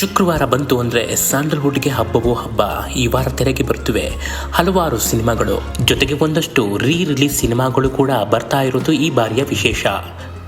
ಶುಕ್ರವಾರ ಬಂತು ಅಂದ್ರೆ ಸ್ಯಾಂಡಲ್ವುಡ್ಗೆ ಹಬ್ಬವೋ ಹಬ್ಬ. ಈ ವಾರ ತೆರೆಗೆ ಬರ್ತಿವೆ ಹಲವಾರು ಸಿನಿಮಾಗಳು. ಜೊತೆಗೆ ಒಂದಷ್ಟು ರೀ ರಿಲೀಸ್ ಸಿನಿಮಾಗಳು ಕೂಡ ಬರ್ತಾ ಇರೋದು ಈ ಬಾರಿಯ ವಿಶೇಷ.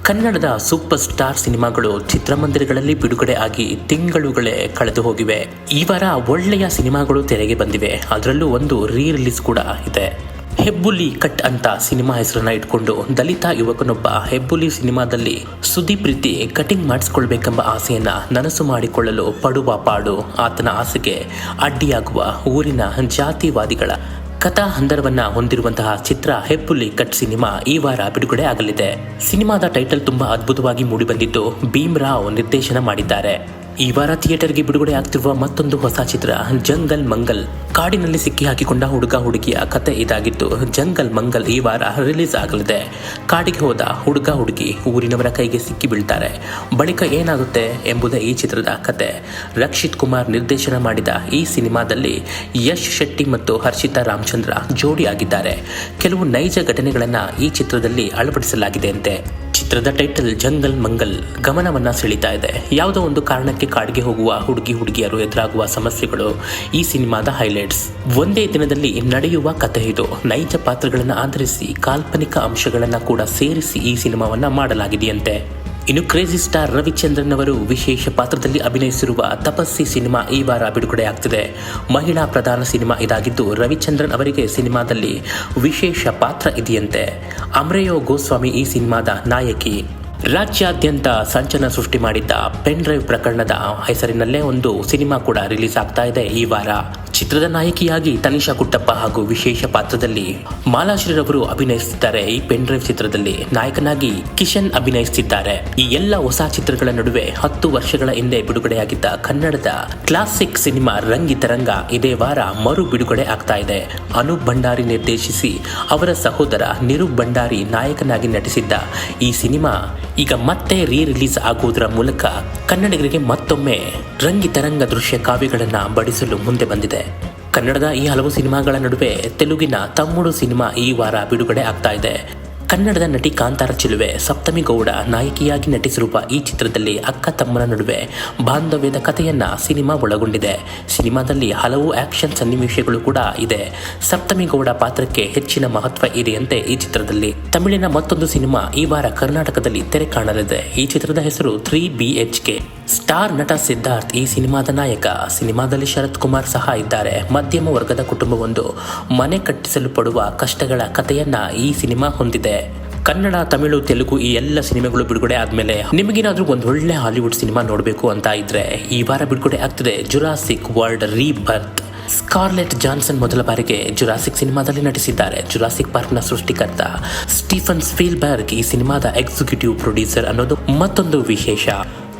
ಕನ್ನಡದ ಸೂಪರ್ ಸ್ಟಾರ್ ಸಿನಿಮಾಗಳು ಚಿತ್ರಮಂದಿರಗಳಲ್ಲಿ ಬಿಡುಗಡೆ ಆಗಿ ತಿಂಗಳುಗಳೇ ಕಳೆದು ಹೋಗಿವೆ. ಈ ವಾರ ಒಳ್ಳೆಯ ಸಿನಿಮಾಗಳು ತೆರೆಗೆ ಬಂದಿವೆ. ಅದರಲ್ಲೂ ಒಂದು ರೀ ರಿಲೀಸ್ ಕೂಡ ಇದೆ. ಹೆಬ್ಬುಲಿ ಕಟ್ ಅಂತ ಸಿನಿಮಾ ಹೆಸರನ್ನ ಇಟ್ಕೊಂಡು ದಲಿತ ಯುವಕನೊಬ್ಬ ಹೆಬ್ಬುಲಿ ಸಿನಿಮಾದಲ್ಲಿ ಸುದೀಪ್ ರೀತಿ ಕಟಿಂಗ್ ಮಾಡಿಸ್ಕೊಳ್ಬೇಕೆಂಬ ಆಸೆಯನ್ನ ನನಸು ಮಾಡಿಕೊಳ್ಳಲು ಪಡುವ ಪಾಡು ಆತನ ಆಸೆಗೆ ಅಡ್ಡಿಯಾಗುವ ಊರಿನ ಜಾತಿವಾದಿಗಳ ಕಥಾ ಹಂದರವನ್ನ ಹೊಂದಿರುವಂತಹ ಚಿತ್ರ ಹೆಬ್ಬುಲಿ ಕಟ್ ಸಿನಿಮಾ ಈ ವಾರ ಬಿಡುಗಡೆ ಆಗಲಿದೆ. ಸಿನಿಮಾದ ಟೈಟಲ್ ತುಂಬಾ ಅದ್ಭುತವಾಗಿ ಮೂಡಿಬಂದಿದ್ದು ಭೀಮ್ ರಾವ್ ನಿರ್ದೇಶನ ಮಾಡಿದ್ದಾರೆ. ಈ ವಾರ ಥಿಯೇಟರ್ಗೆ ಬಿಡುಗಡೆ ಆಗ್ತಿರುವ ಮತ್ತೊಂದು ಹೊಸ ಚಿತ್ರ, ಜಂಗಲ್ ಮಂಗಲ್. ಕಾಡಿನಲ್ಲಿ ಸಿಕ್ಕಿ ಹಾಕಿಕೊಂಡ ಹುಡುಗ ಹುಡುಗಿಯ ಕತೆ ಇದಾಗಿತ್ತು. ಜಂಗಲ್ ಮಂಗಲ್ ಈ ವಾರ ರಿಲೀಸ್ ಆಗಲಿದೆ. ಕಾಡಿಗೆ ಹೋದ ಹುಡುಗ ಹುಡುಗಿ ಊರಿನವರ ಕೈಗೆ ಸಿಕ್ಕಿ ಬೀಳ್ತಾರೆ. ಬಳಿಕ ಏನಾಗುತ್ತೆ ಎಂಬುದೇ ಈ ಚಿತ್ರದ ಕತೆ. ರಕ್ಷಿತ್ ಕುಮಾರ್ ನಿರ್ದೇಶನ ಮಾಡಿದ ಈ ಸಿನಿಮಾದಲ್ಲಿ ಯಶ್ ಶೆಟ್ಟಿ ಮತ್ತು ಹರ್ಷಿತಾ ರಾಮಚಂದ್ರ ಜೋಡಿಯಾಗಿದ್ದಾರೆ. ಕೆಲವು ನೈಜ ಘಟನೆಗಳನ್ನು ಈ ಚಿತ್ರದಲ್ಲಿ ಅಳವಡಿಸಲಾಗಿದೆ ಅಂತೆ. ಚಿತ್ರದ ಟೈಟಲ್ ಜಂಗಲ್ ಮಂಗಲ್. ಗಮನವನ್ನ ಸೆಳೀತಾ ಇದೆ. ಯಾವುದೋ ಒಂದು ಕಾರಣಕ್ಕೆ ಕಾಡಿಗೆ ಹೋಗುವ ಹುಡುಗಿ ಹುಡುಗಿಯರು ಎದುರಾಗುವ ಸಮಸ್ಯೆಗಳು ಈ ಸಿನಿಮಾದ ಹೈಲೈಟ್ಸ್ ಒಂದೇ ದಿನದಲ್ಲಿ ನಡೆಯುವ ಕಥೆ ಇದು. ನೈಜ ಪಾತ್ರಗಳನ್ನು ಆಧರಿಸಿ ಕಾಲ್ಪನಿಕ ಅಂಶಗಳನ್ನು ಕೂಡ ಸೇರಿಸಿ ಈ ಸಿನಿಮಾವನ್ನ ಮಾಡಲಾಗಿದೆಯಂತೆ. ಇನ್ನು ಕ್ರೇಜಿ ಸ್ಟಾರ್ ರವಿಚಂದ್ರನ್ ಅವರು ವಿಶೇಷ ಪಾತ್ರದಲ್ಲಿ ಅಭಿನಯಿಸಿರುವ ತಪಸ್ಸಿ ಸಿನಿಮಾ ಈ ವಾರ ಬಿಡುಗಡೆ ಆಗ್ತಿದೆ ಮಹಿಳಾ ಪ್ರಧಾನ ಸಿನಿಮಾ ಇದಾಗಿದ್ದು ರವಿಚಂದ್ರನ್ ಅವರಿಗೆ ಸಿನಿಮಾದಲ್ಲಿ ವಿಶೇಷ ಪಾತ್ರ ಇದೆಯಂತೆ. ಅಮ್ರೆಯೋ ಗೋಸ್ವಾಮಿ ಈ ಸಿನಿಮಾದ ನಾಯಕಿ. ರಾಜ್ಯಾದ್ಯಂತ ಸಂಚಲನ ಸೃಷ್ಟಿ ಮಾಡಿದ್ದ ಪೆನ್ ಡ್ರೈವ್ ಪ್ರಕರಣದ ಹೆಸರಿನಲ್ಲೇ ಒಂದು ಸಿನಿಮಾ ಕೂಡ ರಿಲೀಸ್ ಆಗ್ತಾ ಇದೆ ಈ ವಾರ. ಚಿತ್ರದ ನಾಯಕಿಯಾಗಿ ತನಿಷಾ ಕುಟ್ಟಪ್ಪ ಹಾಗೂ ವಿಶೇಷ ಪಾತ್ರದಲ್ಲಿ ಮಾಲಾಶ್ರೀರವರು ಅಭಿನಯಿಸುತ್ತಿದ್ದಾರೆ ಈ ಪೆನ್ ಡ್ರೈವ್ ಚಿತ್ರದಲ್ಲಿ ನಾಯಕನಾಗಿ ಕಿಶನ್ ಅಭಿನಯಿಸುತ್ತಿದ್ದಾರೆ. ಈ ಎಲ್ಲ ಹೊಸ ಚಿತ್ರಗಳ ನಡುವೆ ಹತ್ತು ವರ್ಷಗಳ ಹಿಂದೆ ಬಿಡುಗಡೆಯಾಗಿದ್ದ ಕನ್ನಡದ ಕ್ಲಾಸಿಕ್ ಸಿನಿಮಾ ರಂಗಿತರಂಗ ಇದೇ ವಾರ ಮರು ಬಿಡುಗಡೆ ಆಗ್ತಾ ಇದೆ. ಅನೂಪ್ ಭಂಡಾರಿ ನಿರ್ದೇಶಿಸಿ ಅವರ ಸಹೋದರ ನಿರೂಪ್ ಭಂಡಾರಿ ನಾಯಕನಾಗಿ ನಟಿಸಿದ್ದ ಈ ಸಿನಿಮಾ ಈಗ ಮತ್ತೆ ರೀ ರಿಲೀಸ್ ಆಗುವುದರ ಮೂಲಕ ಕನ್ನಡಿಗರಿಗೆ ಮತ್ತೊಮ್ಮೆ ರಂಗಿ ತರಂಗ ದೃಶ್ಯ ಕಾವ್ಯಗಳನ್ನು ಬಡಿಸಲು ಮುಂದೆ ಬಂದಿದೆ. ಕನ್ನಡದ ಈ ಹಲವು ಸಿನಿಮಾಗಳ ನಡುವೆ ತೆಲುಗಿನ ತಮ್ಮುಡು ಸಿನಿಮಾ ಈ ವಾರ ಬಿಡುಗಡೆ ಆಗ್ತಾ ಇದೆ. ಕನ್ನಡದ ನಟಿ ಕಾಂತಾರ ಚಿಲುವೆ, ಸಪ್ತಮಿ ಗೌಡ, ನಾಯಕಿಯಾಗಿ ನಟಿಸಿರುವ ಈ ಚಿತ್ರದಲ್ಲಿ ಅಕ್ಕ ತಮ್ಮನ ನಡುವೆ ಬಾಂಧವ್ಯದ ಕಥೆಯನ್ನ ಸಿನಿಮಾ ಒಳಗೊಂಡಿದೆ. ಸಿನಿಮಾದಲ್ಲಿ ಹಲವು ಆಕ್ಷನ್ ಸನ್ನಿವೇಶಗಳು ಕೂಡ ಇದೆ. ಸಪ್ತಮಿ ಗೌಡ ಪಾತ್ರಕ್ಕೆ ಹೆಚ್ಚಿನ ಮಹತ್ವ ಇದೆಯಂತೆ ಈ ಚಿತ್ರದಲ್ಲಿ. ತಮಿಳಿನ ಮತ್ತೊಂದು ಸಿನಿಮಾ ಈ ವಾರ ಕರ್ನಾಟಕದಲ್ಲಿ ತೆರೆ ಕಾಣಲಿದೆ. ಈ ಚಿತ್ರದ ಹೆಸರು three B H K. Star ನಟ ಸಿದ್ಧಾರ್ಥ್ ಈ ಸಿನಿಮಾದ ನಾಯಕ. ಸಿನಿಮಾದಲ್ಲಿ ಶರತ್ ಕುಮಾರ್ ಸಹ ಇದ್ದಾರೆ. ಮಧ್ಯಮ ವರ್ಗದ ಕುಟುಂಬವೊಂದು ಮನೆ ಕಟ್ಟಿಸಲು ಪಡುವ ಕಷ್ಟಗಳ ಕಥೆಯನ್ನ ಈ ಸಿನಿಮಾ ಹೊಂದಿದೆ. ಕನ್ನಡ, ತಮಿಳು, ತೆಲುಗು ಈ ಎಲ್ಲ ಸಿನಿಮಾಗಳು ಬಿಡುಗಡೆ ಆದ್ಮೇಲೆ ನಿಮಗೇನಾದ್ರೂ ಒಂದು ಒಳ್ಳೆ ಹಾಲಿವುಡ್ ಸಿನಿಮಾ ನೋಡಬೇಕು ಅಂತ ಇದ್ರೆ ಈ ವಾರ ಬಿಡುಗಡೆ ಆಗ್ತಿದೆ Jurassic World Rebirth Scarlett Johansson ಮೊದಲ ಬಾರಿಗೆ ಜುರಾಸಿಕ್ ಸಿನಿಮಾದಲ್ಲಿ ನಟಿಸಿದ್ದಾರೆ. ಜುರಾಸಿಕ್ ಪಾರ್ಕ್ನ ಸೃಷ್ಟಿಕರ್ತ ಸ್ಟೀಫನ್ ಸ್ಪೀಲ್ಬರ್ಗ್ ಈ ಸಿನಿಮಾದ ಎಕ್ಸಿಕ್ಯೂಟಿವ್ ಪ್ರೊಡ್ಯೂಸರ್ ಅನ್ನೋದು ಮತ್ತೊಂದು ವಿಶೇಷ.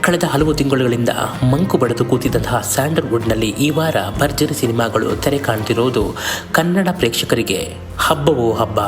ಕಳೆದ ಹಲವು ತಿಂಗಳುಗಳಿಂದ ಮಂಕು ಬಡದು ಕೂತಿದ್ದಂತಹ ಸ್ಯಾಂಡಲ್ವುಡ್ನಲ್ಲಿ ಈ ವಾರ ಭರ್ಜರಿ ಸಿನಿಮಾಗಳು ತೆರೆ ಕಾಣ್ತಿರೋದು ಕನ್ನಡ ಪ್ರೇಕ್ಷಕರಿಗೆ ಹಬ್ಬವೋ ಹಬ್ಬ.